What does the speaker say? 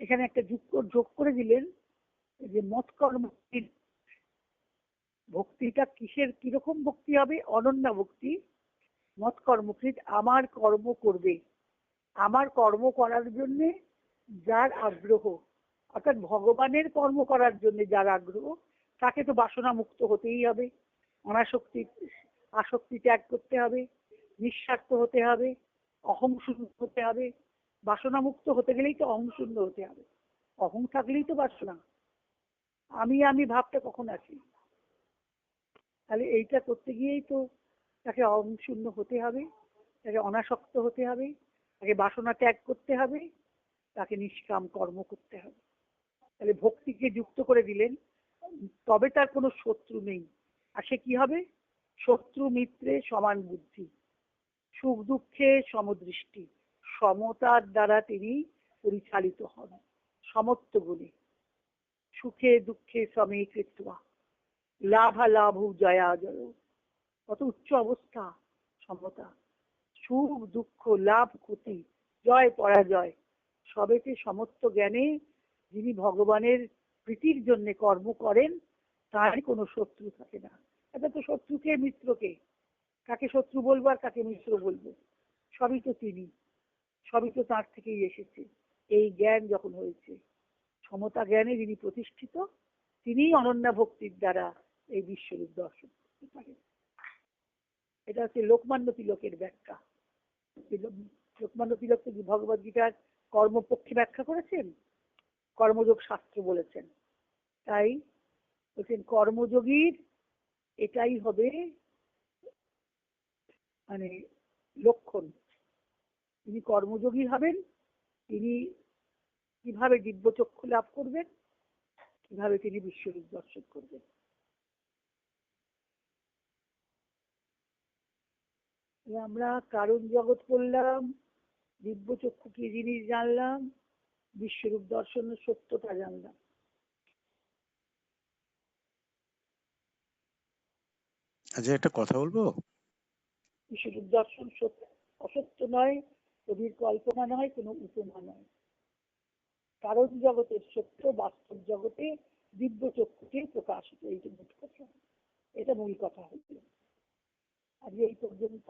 এখানে একটা যোগ যোগ করে দিলেন যে মত ভক্তিটা কিসের, কীরকম ভক্তি হবে? অনন্যা ভক্তি। মত কর্মকৃত আমার কর্ম করবে। আমার কর্ম করার জন্য যার আগ্রহ, অর্থাৎ ভগবানের কর্ম করার জন্য যার আগ্রহ, তাকে তো বাসনা মুক্ত হতেই হবে। অনাসক্তি, আসক্তি ত্যাগ করতে হবে। নিঃস্বার্থ হতে হবে। অহং শূন্য হতে হবে। বাসনা মুক্ত হতে গেলেই তো অহং শূন্য হতে হবে। অহং থাকলেই তো বাসনা। আমি আমি ভাবটা কখন আসি? তাহলে এইটা করতে গিয়েই তো তাকে অহং শূন্য হতে হবে, তাকে অনাসক্ত হতে হবে, তাকে বাসনা ত্যাগ করতে হবে, তাকে নিষ্কাম কর্ম করতে হবে। তাহলে ভক্তিকে যুক্ত করে দিলেন, তবে তার কোনো শত্রু নেই। আর সে কি হবে? শত্রু মিত্রে সমান বুদ্ধি, সুখ দুঃখে সমদৃষ্টি। সমতার দ্বারা তিনি পরিচালিত হন। সমত্ব গুণে সুখে দুঃখে সমে কৃত্বা লাভা লাভ জয়া জয়। কত উচ্চ অবস্থা সমতা। সুখ, দুঃখ, লাভ, ক্ষতি, জয়, পরাজয়, সবেতে সমস্ত জ্ঞানে যিনি ভগবানের প্রীতির জন্য কর্ম করেন, তার কোনো শত্রু থাকে না। এটা তো শত্রুকে, মিত্রকে। কাকে শত্রু বলব আর কাকে মিত্র বলব? সবই তো তিনি। সবই তো তার থেকেই এসেছে। এই জ্ঞান যখন হয়েছে, সমতা জ্ঞানে যিনি প্রতিষ্ঠিত, তিনিই অনন্যা ভক্তির দ্বারা এই বিশ্বরূপ দর্শন করতে পারেন। এটা হচ্ছে লোকমান্য তিলকের ব্যাখ্যা। লোকমান্য তিলক তো ভগবদ গীতার কর্মপক্ষে ব্যাখ্যা করেছেন? কর্মযোগ শাস্ত্র বলেছেন। তাই বলছেন, কর্মযোগীর এটাই হবে মানে লক্ষণ। তিনি কর্মযোগী হবেন তিনি কীভাবে দিব্যচক্ষু লাভ করবেন কীভাবে তিনি বিশ্বরূপ দর্শন করবেন। আমরা কারণ জগৎ করলাম দিব্যচক্ষু কি জিনিস জানলাম বিশ্বরূপ দর্শনের সত্যতা জানলাম। আচ্ছা একটা কথা বলব? বিশ্বরূপ দর্শন সত্য অসত্য নয় কবির কল্পনা নয়, কোনো উপমা নয়। কারণ জগতের সত্য, বাস্তব জগতে দিব্য চক্ষুকে প্রকাশিত এইটা মূল কথা, এটা মূল কথা হইল আজ এই পর্যন্ত।